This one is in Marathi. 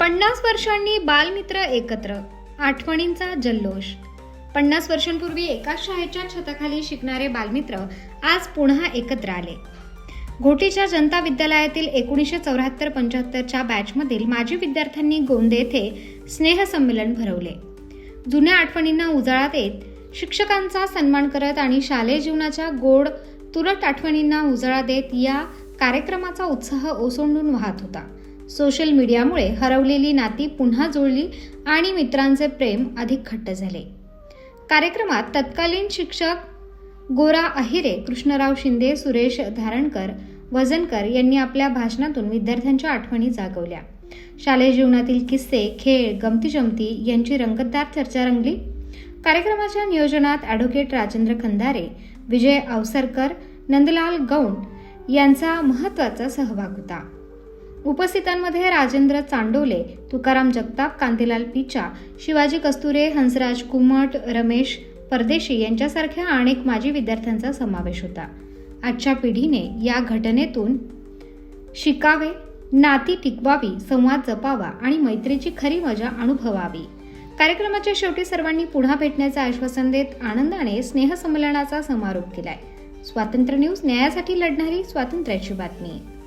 पन्नास वर्षांनी बालमित्र एकत्र. आठवणींचा जल्लोष. पन्नास वर्षांपूर्वी एकाच शाळेच्या छताखाली शिकणारे बालमित्र आज पुन्हा एकत्र आले. घोटीच्या जनता विद्यालयातील एकोणीसशे चौऱ्याहत्तर पंच्याहत्तरच्या बॅचमधील माजी विद्यार्थ्यांनी गोंदे येथे स्नेहसंमेलन भरवले. जुन्या आठवणींना उजाळा देत शिक्षकांचा सन्मान करत आणि शालेय जीवनाच्या गोड तुरट आठवणींना उजाळा देत या कार्यक्रमाचा उत्साह ओसंडून वाहत होता. सोशल मीडियामुळे हरवलेली नाती पुन्हा जुळली आणि मित्रांचे प्रेम अधिक घट्ट झाले. कार्यक्रमात तत्कालीन शिक्षक गोरा अहिरे कृष्णराव शिंदे सुरेश धारणकर वजनकर यांनी आपल्या भाषणातून विद्यार्थ्यांच्या आठवणी जागवल्या. शालेय जीवनातील किस्से खेळ गमतीजमती यांची रंगतदार चर्चा रंगली. कार्यक्रमाच्या नियोजनात ॲडव्होकेट राजेंद्र खंदारे विजय अवसरकर नंदलाल गौंड यांचा महत्त्वाचा सहभाग होता. उपस्थितांमध्ये राजेंद्र चांडोले तुकाराम जगताप कांतीलाल पिचा शिवाजी कस्तुरे हंसराज कुमट रमेश परदेशी यांच्यासारख्या अनेक माजी विद्यार्थ्यांचा समावेश होता. आजच्या पिढीने या घटनेतून शिकावे नाती टिकवावी संवाद जपावा आणि मैत्रीची खरी मजा अनुभवावी. कार्यक्रमाच्या शेवटी सर्वांनी पुन्हा भेटण्याचं आश्वासन देत आनंदाने स्नेहसंमेलनाचा समारोप केलाय. स्वातंत्र्य न्यूज न्यायासाठी लढणारी स्वातंत्र्याची बातमी.